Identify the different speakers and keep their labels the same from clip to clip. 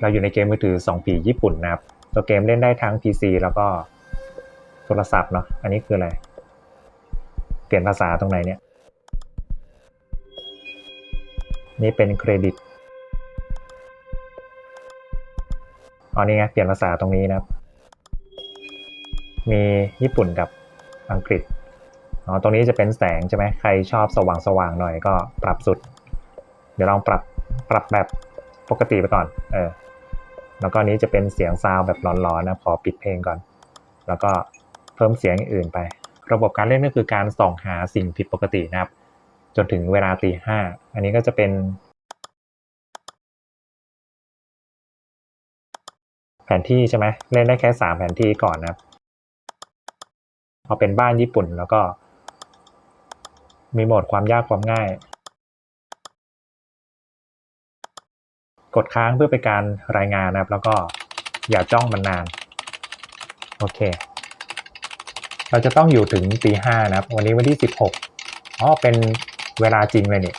Speaker 1: เราอยู่ในเกมมือถือ2ปีญี่ปุ่นนะครับ ตัวเกมเล่นได้ทั้ง PC แล้วก็โทรศัพท์เนาะ อันนี้คืออะไร เปลี่ยนภาษาตรงไหนเนี่ย นี่เป็นเครดิตอ๋อนี่ไงเปลี่ยนภาษาตรงนี้นะครับ มีญี่ปุ่นกับอังกฤษอ๋อตรงนี้จะเป็นแสงใช่ไหมใครชอบสว่างสว่างหน่อยก็ปรับสุด เดี๋ยวลองปรับปรับแบบปกติไปก่อน เออ แล้วก็นี้จะเป็นเสียงซาวแบบร้อนๆนะขอปิดเพลงก่อน แล้วก็เพิ่มเสียงอื่นไป ระบบการเล่นก็คือการส่องหาสิ่งผิดปกตินะครับ จนถึงเวลาตีห้าอันนี้ก็จะเป็น แผนที่ใช่ไหมเล่นได้แค่สามแผนที่ก่อนนะครับพอเป็นบ้านญี่ปุ่นแล้วก็ มีโหมดความยากความง่าย กดค้างเพื่อเป็นการรายงานนะครับ แล้วก็อย่าจ้องมันนาน โอเค เราจะต้องอยู่ถึงตีห้านะครับ วันนี้วันที่สิบหกอ๋อเป็นเวลาจริงเลยนี่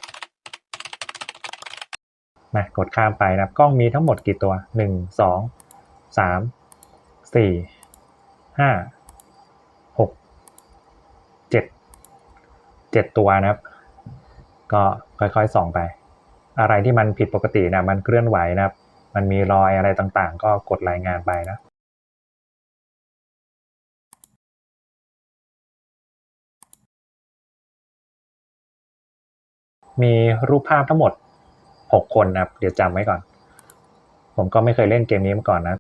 Speaker 1: มากดข้ามไปนะครับ กล้องมีทั้งหมดกี่ตัวหนึ่งสองสามสี่ห้าหกเจ็ดเจ็ดตัวนะครับ ก็ค่อยๆส่องไป อะไรที่มันผิดปกตินะมันเคลื่อนไหวนะครับ มันมีรอยอะไรต่างๆ ก็กดรายงานไปนะมีรูปภาพทั้งหมด 6 คนนะครับ เดี๋ยวจำไว้ก่อน ผมก็ไม่เคยเล่นเกมนี้มาก่อนนะ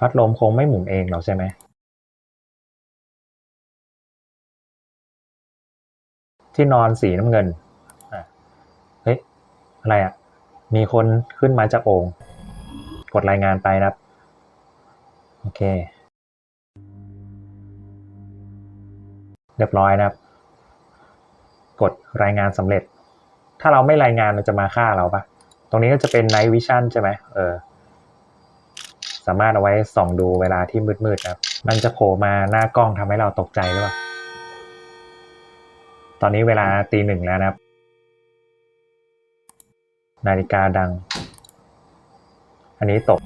Speaker 1: พัดลมคงไม่หมุนเองหรอกใช่ไหม ที่นอนสีน้ำเงิน อะไรอะ มีคนขึ้นมาจากโอ่งกดรายงานไปนะครับ โอเค เรียบร้อยนะครับ กดรายงานสำเร็จ ถ้าเราไม่รายงานมันจะมาฆ่าเราปะตรงนี้ก็จะเป็น Night Vision ใช่ไหมเออ สามารถเอาไว้ส่องดูเวลาที่มืดๆนะครับ มันจะโผล่มาหน้ากล้องทำให้เราตกใจหรือเปล่า ตอนนี้เวลาตีหนึ่งแล้วนะครับ นาฬิกาดัง อันนี้ตก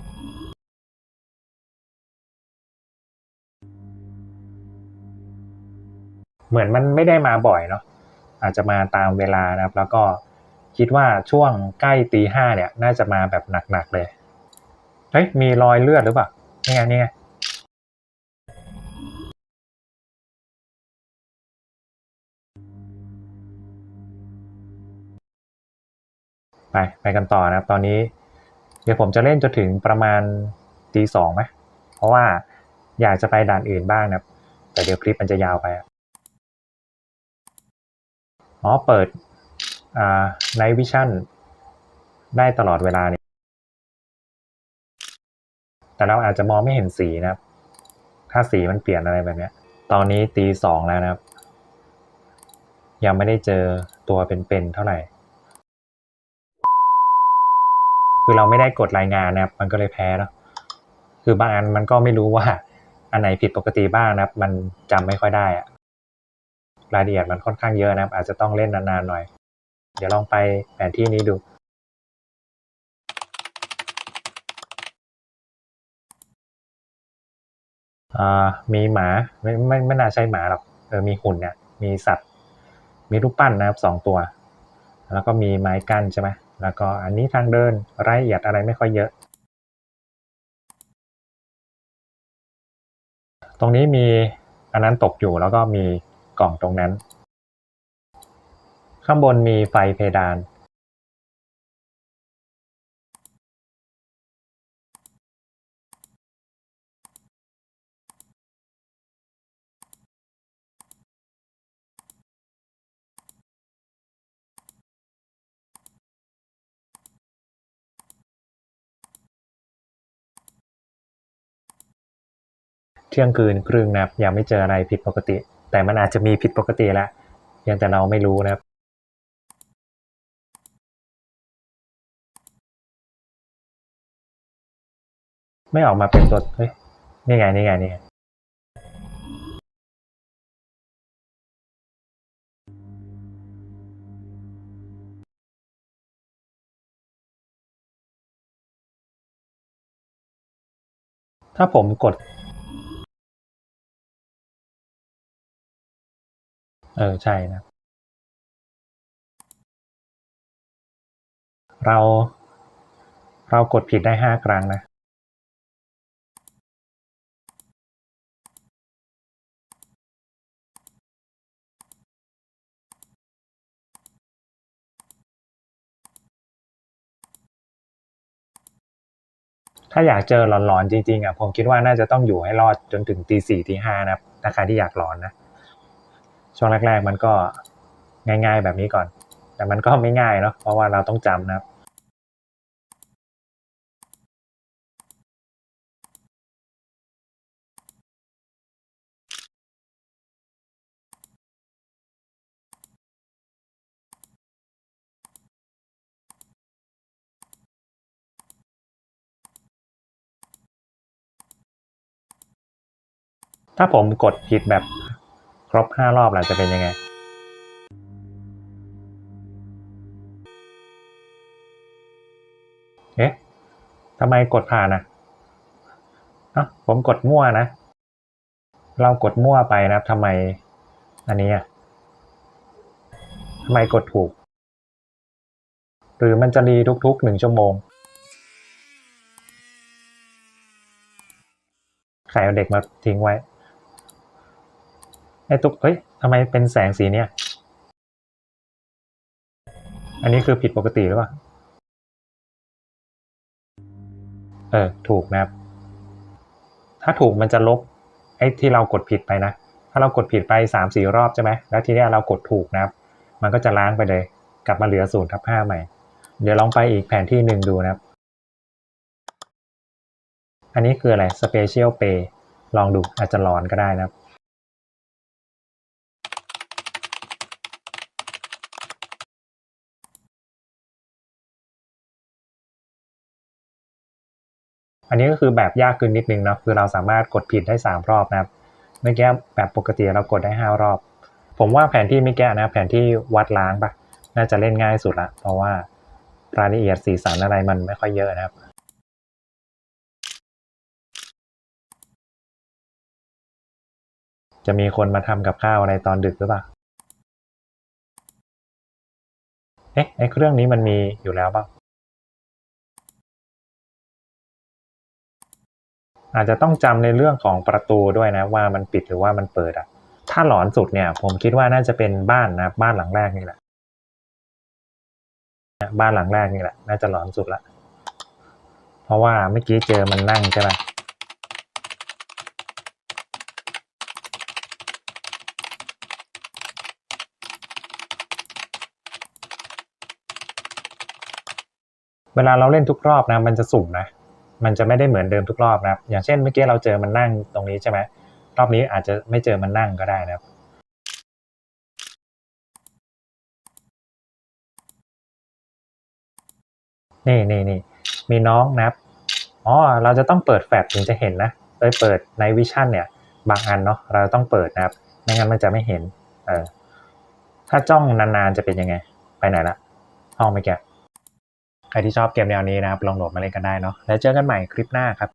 Speaker 1: เหมือนมันไม่ได้มาบ่อยเนาะอาจจะมาตามเวลานะครับ แล้วก็คิดว่าช่วงใกล้ตีห้าเนี่ย น่าจะมาแบบหนักๆเลย เฮ้ย มีรอยเลือดหรือเปล่านี่ไงนี่ไง ไปไปกันต่อนะครับ ตอนนี้ เดี๋ยวผมจะเล่นจนถึงประมาณตีสองไหมเพราะว่าอยากจะไปด่านอื่นบ้างนะครับ แต่เดี๋ยวคลิปมันจะยาวไปอ๋อเปิดอ่า Night Vision ได้ตลอดเวลาเนี่ยแต่เราอาจจะมองไม่เห็นสีนะครับ ถ้าสีมันเปลี่ยนอะไรแบบเนี้ยตอนนี้ตีสองแล้วนะครับ ยังไม่ได้เจอตัวเป็นๆเท่าไหร่ คือเราไม่ได้กดรายงานนะครับ มันก็เลยแพ้เนอะคือบางอันมันก็ไม่รู้ว่า อันไหนผิดปกติบ้างนะครับ มันจำไม่ค่อยได้อะรายละเอียดมันค่อนข้างเยอะนะครับ อาจจะต้องเล่นนานๆหน่อย เดี๋ยวลองไปแผนที่นี้ดูอ่ามีหมาไม่ไม่ไม่น่าใช่หมาหรอกเออมีหุ่นเนี่ย มีสัตว์ มีรูปปั้นนะครับสองตัว แล้วก็มีไม้กั้นใช่ไหม แล้วก็อันนี้ทางเดินรายละเอียดอะไรไม่ค่อยเยอะ ตรงนี้มีอันนั้นตกอยู่แล้วก็มีกล่องตรงนั้น ข้างบนมีไฟเพดาน เที่ยงคืนครึ่งนะครับ ยังไม่เจออะไรผิดปกติ แต่มันอาจจะมีผิดปกติแล้วเพียงแต่เราไม่รู้นะครับไม่ออกมาเป็นตัวเฮ้ยนี่ไงนี่ไงนี่ไงถ้าผมกด เออ ใช่นะ เรา เรากดผิดได้ห้าครั้งนะ ถ้าอยากเจอหลอนๆจริงๆอะผมคิดว่าน่าจะต้องอยู่ให้รอดจนถึงตีสี่ตีห้านะถ้าใครที่อยากหลอนนะ ช่วงแรก ๆ มันก็ง่าย ๆ แบบนี้ก่อน แต่มันก็ไม่ง่ายเนาะเพราะว่าเราต้องจำนะครับถ้าผมกดผิดแบบ ครบห้ารอบล่ะจะเป็นยังไงเอ๊ะทำไมกดผ่านอะเอ้าผมกดมั่วนะ เรากดมั่วไปนะครับทำไมอันนี้อะทำไมกดถูก หรือมันจะรีทุกๆหนึ่งชั่วโมงใครเอาเด็กมาทิ้งไว้ ไอ้ตุ๊กเฮ้ยทำไมเป็นแสงสีเนี้ยอันนี้คือผิดปกติหรือเปล่า เออ ถูกนะครับ ถ้าถูกมันจะลบ ไอ้ที่เรากดผิดไปนะ ถ้าเรากดผิดไปสามสี่รอบใช่ไหม แล้วทีนี้เรากดถูกนะครับ มันก็จะล้างไปเลย กลับมาเหลือศูนย์ทับห้าใหม่ เดี๋ยวลองไปอีกแผนที่หนึ่งดูนะครับ อันนี้คืออะไร Special Pay ลองดูอาจจะหลอนก็ได้นะครับ อันนี้ก็คือแบบยากขึ้นนิดนึงเนาะคือเราสามารถกดผิดได้สามรอบนะครับเมื่อกี้แบบปกติเรากดได้ห้ารอบ ผมว่าแผนที่เมื่อกี้นะแผนที่วัดล้างปะน่าจะเล่นง่ายสุดละ เพราะว่ารายละเอียดสีสันอะไรมันไม่ค่อยเยอะนะครับจะมีคนมาทำกับข้าวอะไรตอนดึกหรือเปล่า เอ๊ะไอเครื่องนี้มันมีอยู่แล้วเปล่า อาจจะต้องจำในเรื่องของประตูด้วยนะว่ามันปิดหรือว่ามันเปิดอะ ถ้าหลอนสุดเนี่ย ผมคิดว่าน่าจะเป็นบ้านนะบ้านหลังแรกนี่แหละ บ้านหลังแรกนี่แหละ น่าจะหลอนสุดละ เพราะว่าเมื่อกี้เจอมันนั่งใช่ไหมเวลาเราเล่นทุกรอบนะ มันจะสุ่มนะ มันจะไม่ได้เหมือนเดิมทุกรอบนะครับ อย่างเช่นเมื่อกี้เราเจอมันนั่งตรงนี้ใช่ไหมรอบนี้อาจจะไม่เจอมันนั่งก็ได้นะครับนี่นี่นี่มีน้องนะครับอ๋อเราจะต้องเปิดแฟลชถึงจะเห็นนะโดยเปิดในวิชั่นเนี่ย บางอันเนาะเราต้องเปิดนะครับไม่งั้นมันจะไม่เห็น เออถ้าจ้องนานๆจะเป็นยังไง ไปไหนละห้องเมื่อกี้ ใครที่ชอบเกมแนวนี้นะครับลองโหลดมาเล่นกันได้เนาะแล้วเจอกันใหม่คลิปหน้าครับ